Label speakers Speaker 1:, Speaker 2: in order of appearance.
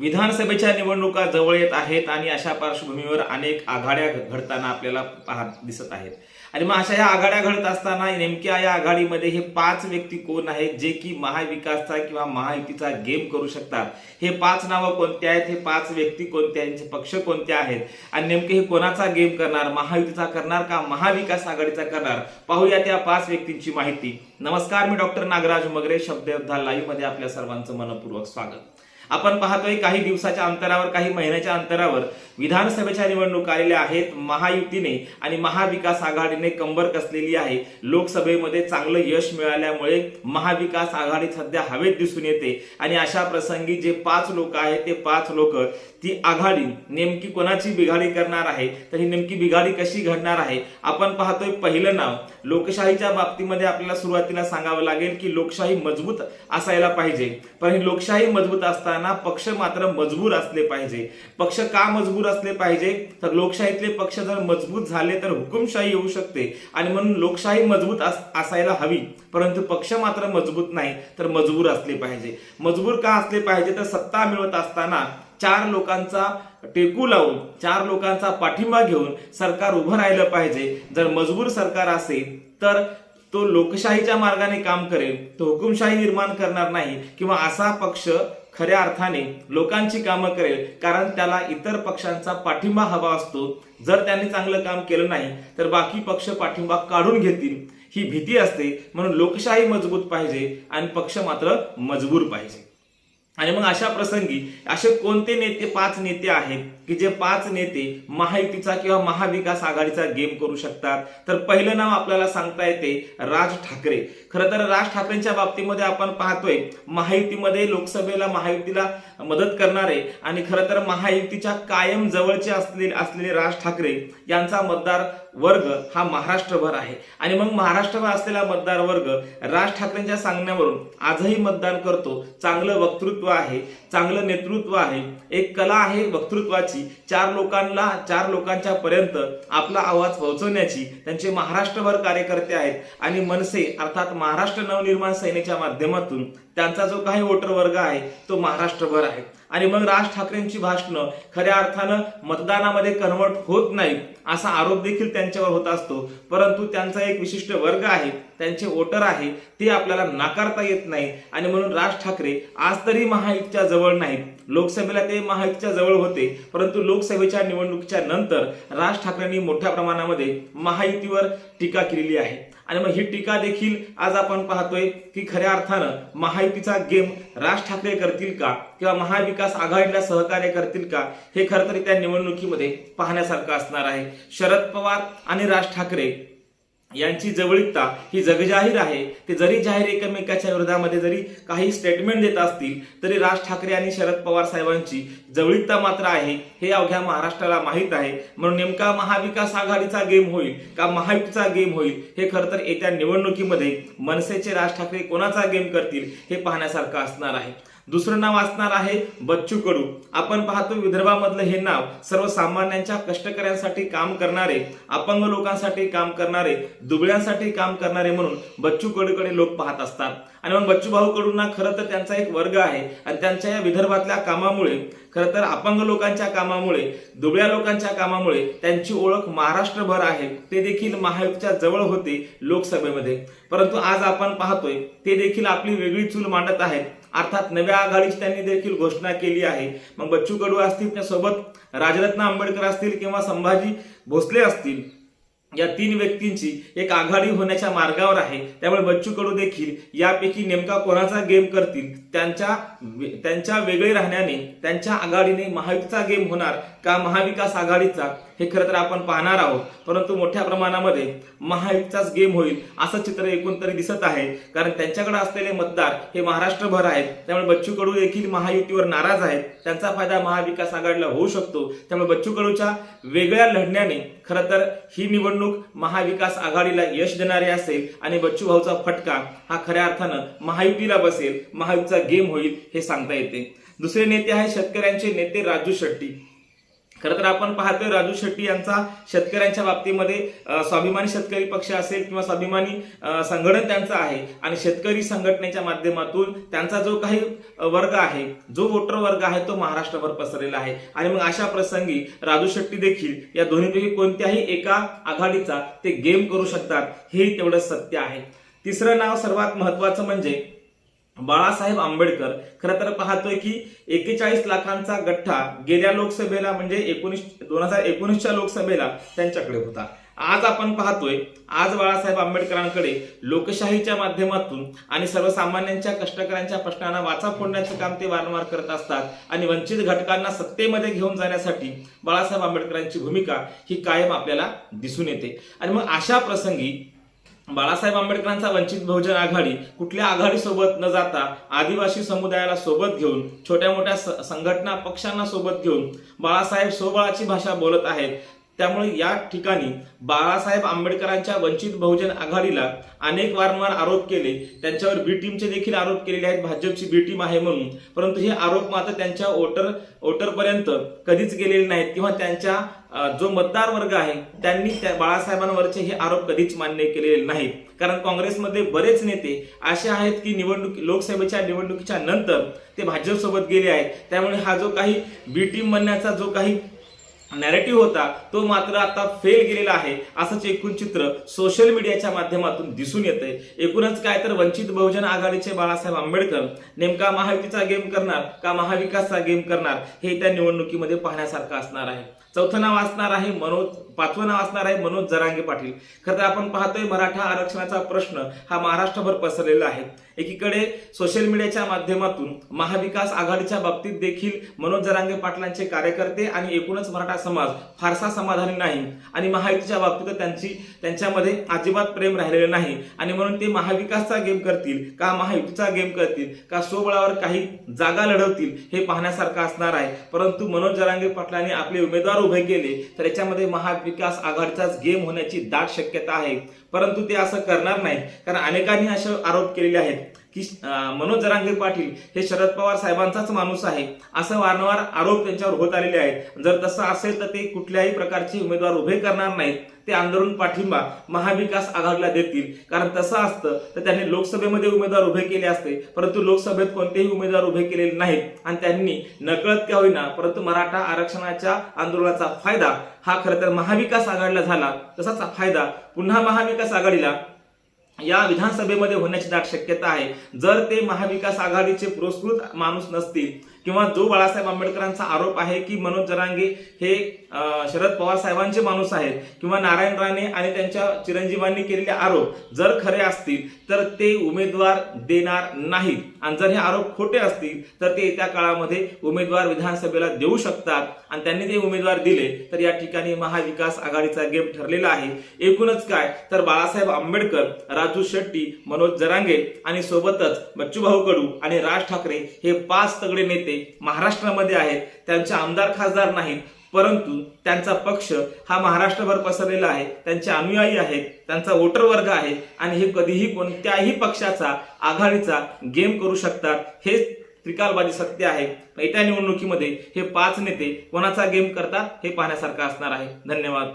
Speaker 1: विधानसभेच्या निवडणुका जवळ येत आहेत आणि अशा पार्श्वभूमीवर अनेक आघाड्या घडताना आपल्याला पाहत दिसत आहेत. आणि मग अशा या आघाड्या घडत असताना नेमक्या या आघाडीमध्ये हे पाच व्यक्ती कोण आहेत जे की महाविकासचा किंवा महायुतीचा गेम करू शकतात? हे पाच नावं कोणत्या आहेत? हे पाच व्यक्ती कोणत्या यांचे पक्ष कोणते आहेत? आणि नेमके हे कोणाचा गेम करणार? महायुतीचा करणार का महाविकास आघाडीचा करणार? पाहूया त्या पाच व्यक्तींची माहिती. नमस्कार मी डॉक्टर नागराज मगरे शब्दयोद्धा लाईव्हमध्ये आपल्या सर्वांचं मनपूर्वक स्वागत. आपण पाहतोय काही दिवसाच्या अंतरावर काही महिन्याच्या अंतरावर विधानसभेच्या निवडणूक आलेल्या आहेत महायुतीने आणि महाविकास आघाडीने कंबर कसलेली आहे. लोकसभेमध्ये चांगलं यश मिळाल्यामुळे महाविकास आघाडी सध्या हवेत दिसून येते. आणि अशा प्रसंगी जे पाच लोक आहेत ते पाच लोक ती आघाडी नेमकी कोणाची बिघाडी करणार आहे? तर ही नेमकी बिघाडी कशी घडणार आहे? आपण पाहतोय पहिलं नाव. लोकशाहीच्या बाबतीमध्ये आपल्याला सुरुवातीला सांगावं लागेल की लोकशाही मजबूत असायला पाहिजे. पण ही लोकशाही मजबूत असताना पक्ष मात्र मजबूर असले पाहिजे. पक्ष का मजबूर असले पाहिजे? तर लोकशाहीतले पक्ष जर मजबूत झाले तर हुकुमशाही येऊ शकते. आणि म्हणून लोकशाही मजबूत असायला हवी. परंतु पक्ष मात्र मजबूत नाही तर मजबूर असले पाहिजे. मजबूर का असले पाहिजे? तर सत्ता मिळवत असताना चार लोकांचा टेकू लावून चार लोकांचा पाठिंबा घेऊन सरकार उभं राहिलं पाहिजे. जर मजबूर सरकार असेल तर तो लोकशाहीच्या मार्गाने काम करेल तो हुकुमशाही निर्माण करणार नाही किंवा असा पक्ष खऱ्या अर्थाने लोकांची कामं करेल कारण त्याला इतर पक्षांचा पाठिंबा हवा असतो. जर त्यांनी चांगलं काम केलं नाही तर बाकी पक्ष पाठिंबा काढून घेतील. ही भीती असते म्हणून लोकशाही मजबूत पाहिजे आणि पक्ष मात्र मजबूर पाहिजे. आणि मग अशा प्रसंगी असे कोणते नेते पाच नेते आहेत की जे पाच नेते महायुतीचा किंवा महाविकास आघाडीचा गेम करू शकतात? तर पहिलं नाव आपल्याला सांगता येते राज ठाकरे. खरं तर राज ठाकरेंच्या बाबतीमध्ये आपण पाहतोय महायुतीमध्ये लोकसभेला महायुतीला मदत करणारे आणि खरं तर महायुतीच्या कायम जवळचे असलेले असलेले राज ठाकरे यांचा मतदार वर्ग हा महाराष्ट्रभर आहे. आणि मग महाराष्ट्रभर असलेला मतदार वर्ग राज ठाकरेंच्या सांगण्यावरून आजही मतदान करतो. चांगलं वक्तृत्व आहे चांगलं नेतृत्व आहे. एक कला आहे वक्तृत्वाची. चार लोकांना चार लोकांच्या पर्यंत आपला आवाज पोहोचवण्याची त्यांचे महाराष्ट्रभर कार्यकर्ते आहेत. आणि मनसे अर्थात महाराष्ट्र नवनिर्माण सेनेच्या माध्यमातून त्यांचा जो काही वोटर वर्ग आहे तो महाराष्ट्रभर आहे. आणि मग राज ठाकरेंची भाषणं खऱ्या अर्थानं मतदानामध्ये कन्वर्ट होत नाही असा आरोप देखील त्यांच्यावर होत असतो. परंतु त्यांचा एक विशिष्ट वर्ग आहे त्यांचे वोटर आहे ते आपल्याला नाकारता येत नाही. आणि म्हणून राज ठाकरे आज तरी महायुतीच्या जवळ नाहीत लोकसभेला ते महायुतीच्या जवळ होते. परंतु लोकसभेच्या निवडणुकीच्या नंतर राज ठाकरेंनी मोठ्या प्रमाणामध्ये महायुतीवर टीका केलेली आहे. आणि मग ही टीका देखील आज आपण पाहतोय की खऱ्या अर्थानं महायुतीचा गेम राज ठाकरे करतील का? किंवा महाविकास आघाडीला सहकार्य करतील का? हे खरं तर त्या निवडणुकीमध्ये पाहण्यासारखं असणार आहे. शरद पवार आणि राज ठाकरे यांची जवळीकता ही जगजाहीर आहे. ते जरी जाहीर एकमेकाच्या विरोधामध्ये जरी काही स्टेटमेंट देत असतील तरी राज ठाकरे आणि शरद पवार साहेबांची जवळीकता मात्र आहे. हे अवघ्या महाराष्ट्राला माहीत आहे. म्हणून नेमका महाविकास आघाडीचा गेम होईल का महायुतीचा गेम होईल हे खरं तर येत्या निवडणुकीमध्ये मनसेचे राज ठाकरे कोणाचा गेम करतील हे पाहण्यासारखं असणार आहे. दुसरं नाव असणार आहे बच्चू कडू. आपण पाहतो विदर्भामधलं हे नाव सर्वसामान्यांच्या कष्टकऱ्यांसाठी काम करणारे अपंग लोकांसाठी काम करणारे दुबळ्यांसाठी काम करणारे म्हणून बच्चू कडूकडे लोक पाहत असतात. आणि मग बच्चू भाऊ कडूंना खरं तर त्यांचा एक वर्ग आहे. आणि त्यांच्या या विदर्भातल्या कामामुळे खरं तर अपंग लोकांच्या कामामुळे दुबळ्या लोकांच्या कामामुळे त्यांची ओळख महाराष्ट्रभर आहे. ते देखील महायुक्तच्या जवळ होते लोकसभेमध्ये. परंतु आज आपण पाहतोय ते देखील आपली वेगळी चूल मांडत आहेत. अर्थात नव्या आघाडीची त्यांनी देखील घोषणा केली आहे. मग बच्चू कडू असतील त्यासोबत राजरत्न आंबेडकर असतील किंवा संभाजी भोसले असतील या तीन व्यक्तींची एक आघाडी होण्याच्या मार्गावर आहे. त्यामुळे बच्चू कडू देखील यापैकी नेमका कोणाचा गेम करतील त्यांच्या त्यांच्या वेगळे राहण्याने त्यांच्या आघाडीने महायुतीचा गेम होणार का महाविकास आघाडीचा? हे खरं तर आपण पाहणार आहोत. परंतु मोठ्या प्रमाणामध्ये महायुतीचाच गेम होईल असं चित्र एकूण तरी दिसत आहे. कारण त्यांच्याकडे असलेले मतदार हे महाराष्ट्रभर आहेत. त्यामुळे बच्चू कडू देखील महायुतीवर नाराज आहेत. त्यांचा फायदा महाविकास आघाडीला होऊ शकतो. त्यामुळे बच्चू कडूच्या वेगळ्या लढण्याने खरं तर ही निवडणूक महाविकास आघाडीला यश देणारी असेल आणि बच्चू भाऊचा फटका हा खऱ्या अर्थानं महायुतीला बसेल. महायुतीचा गेम होईल हे सांगता येते. दुसरे नेते आहे शेतकऱ्यांचे नेते राजू शेट्टी. खरं तर आपण पाहतोय राजू शेट्टी यांचा शेतकऱ्यांच्या बाबतीमध्ये स्वाभिमानी शेतकरी पक्ष असेल किंवा स्वाभिमानी संघटन त्यांचं आहे आणि शेतकरी संघटनेच्या माध्यमातून त्यांचा जो काही वर्ग आहे जो वोटर वर्ग आहे तो महाराष्ट्रभर पसरलेला आहे. आणि मग अशा प्रसंगी राजू शेट्टी देखील या दोन्हीपैकी कोणत्याही एका आघाडीचा ते गेम करू शकतात हे तेवढं सत्य आहे. तिसरं नाव सर्वात महत्वाचं म्हणजे बाळासाहेब आंबेडकर खरं तर पाहतोय की एकेचाळीस लाखांचा गठ्ठा गेल्या लोकसभेला म्हणजे एकोणीस दोन हजार एकोणीसच्या लोकसभेला त्यांच्याकडे होता. आज आपण पाहतोय आज बाळासाहेब आंबेडकरांकडे लोकशाहीच्या माध्यमातून आणि सर्वसामान्यांच्या कष्टकऱ्यांच्या प्रश्नांना वाचा फोडण्याचं काम ते वारंवार करत असतात आणि वंचित घटकांना सत्तेमध्ये घेऊन जाण्यासाठी बाळासाहेब आंबेडकरांची भूमिका ही कायम आपल्याला दिसून येते. आणि मग अशा प्रसंगी बाळासाहेब आंबेडकरांचा वंचित बहुजन आघाडी कुठल्या आघाडीसोबत न जाता आदिवासी समुदायाला सोबत घेऊन छोट्या मोठ्या संघटना पक्षांना सोबत घेऊन बाळासाहेब सोबळाची भाषा बोलत आहेत. त्यामुळे या ठिकाणी बाळासाहेब आंबेडकरांच्या वंचित बहुजन आघाडीला अनेक वारंवार आरोप केले. त्यांच्यावर बी टीमचे देखील आरोप केलेले आहेत. भाजपची बी टीम आहे म्हणून. परंतु हे आरोप मात्र त्यांच्या वोटर वोटरपर्यंत कधीच गेलेले नाहीत किंवा त्यांच्या जो मतदार वर्ग आहे त्यांनी त्या बाळासाहेबांवरचे हे आरोप कधीच मान्य केलेले नाहीत. कारण काँग्रेसमध्ये बरेच नेते असे आहेत की निवडणूक लोकसभेच्या निवडणुकीच्या नंतर ते भाजपसोबत गेले आहेत. त्यामुळे हा जो काही बी टीम म्हणण्याचा जो काही नॅरेटिव्ह होता तो मात्र आता फेल गेलेला आहे असंच एकूण चित्र सोशल मीडियाच्या माध्यमातून दिसून येतंय. एकूणच काय तर वंचित बहुजन आघाडीचे बाळासाहेब आंबेडकर नेमका महायुतीचा गेम करणार का महाविकासचा गेम करणार हे त्या निवडणुकीमध्ये पाहण्यासारखं असणार आहे. चौथं नाव असणार आहे मनोज पाचवं नाव असणार आहे मनोज जरांगे पाटील. खरं तर आपण पाहतोय मराठा आरक्षणाचा प्रश्न हा महाराष्ट्रभर पसरलेला आहे. एकीकडे सोशल मीडियाच्या माध्यमातून महाविकास आघाडीच्या बाबतीत देखील मनोज जरांगे पाटलांचे कार्यकर्ते आणि एकूणच मराठा समाज फारसा समाधानी नाही आणि महायुतीच्या बाबतीत त्यांची त्यांच्यामध्ये अजिबात प्रेम राहिलेलं नाही. आणि म्हणून ते महाविकासचा गेम करतील का महायुतीचा गेम करतील का स्वबळावर काही जागा लढवतील हे पाहण्यासारखं असणार आहे. परंतु मनोज जरांगे पाटलांनी आपले उमेदवार उभे केले तर याच्यामध्ये महाविकास आघाडीचाच गेम होण्याची दाट शक्यता आहे. परंतु ते असं करणार नाहीत कारण अनेकांनी असे आरोप केलेले आहेत. की मनोज जरांगे पाटील हे शरद पवार साहेबांचाच माणूस आहे असं वारंवार आरोप त्यांच्यावर होत आलेले आहेत. जर तसं असेल तर ते कुठल्याही प्रकारचे उमेदवार उभे करणार नाहीत. ते आंदोलन पाठिंबा महाविकास आघाडीला देतील. कारण तसं असतं तर त्यांनी लोकसभेमध्ये उमेदवार उभे केले असते परंतु लोकसभेत कोणतेही उमेदवार उभे केलेले नाहीत. आणि त्यांनी नकळत का होईना परंतु मराठा आरक्षणाच्या आंदोलनाचा फायदा हा खरं तर महाविकास आघाडीला झाला. तसाच फायदा पुन्हा महाविकास आघाडीला या विधानसभेमध्ये होण्याची दाट शक्यता आहे. जर ते महाविकास आघाडीचे पुरस्कृत माणूस नसतील किंवा जो बाळासाहेब आंबेडकरांचा आरोप आहे की मनोज जरांगे हे शरद पवार साहेबांचे माणूस आहेत किंवा नारायण राणे आणि त्यांच्या चिरंजीवांनी केलेले आरोप जर खरे असतील तर ते उमेदवार देणार नाहीत. आणि जर हे आरोप खोटे असतील तर ते येत्या काळामध्ये उमेदवार विधानसभेला देऊ शकतात. आणि त्यांनी ते उमेदवार दिले तर या ठिकाणी महाविकास आघाडीचा गेम ठरलेला आहे. एकूणच काय तर बाळासाहेब आंबेडकर राजू शेट्टी मनोज जरांगे आणि सोबतच बच्चूभाऊ कडू आणि राज ठाकरे हे पाच तगडे नेते महाराष्ट्रामध्ये आहेत त्यांचे आमदार खासदार नाहीत परंतु त्यांचा पक्ष हा महाराष्ट्रभर पसरलेला आहे. त्यांचे अनुयायी आहेत त्यांचा वोटर वर्ग आहे आणि हे कधीही कोणत्याही पक्षाचा आघाडीचा गेम करू शकतात हे त्रिकालबाजी सत्य आहे. येत्या निवडणुकीमध्ये हे पाच नेते कोणाचा गेम करतात हे पाहण्यासारखं असणार आहे. धन्यवाद.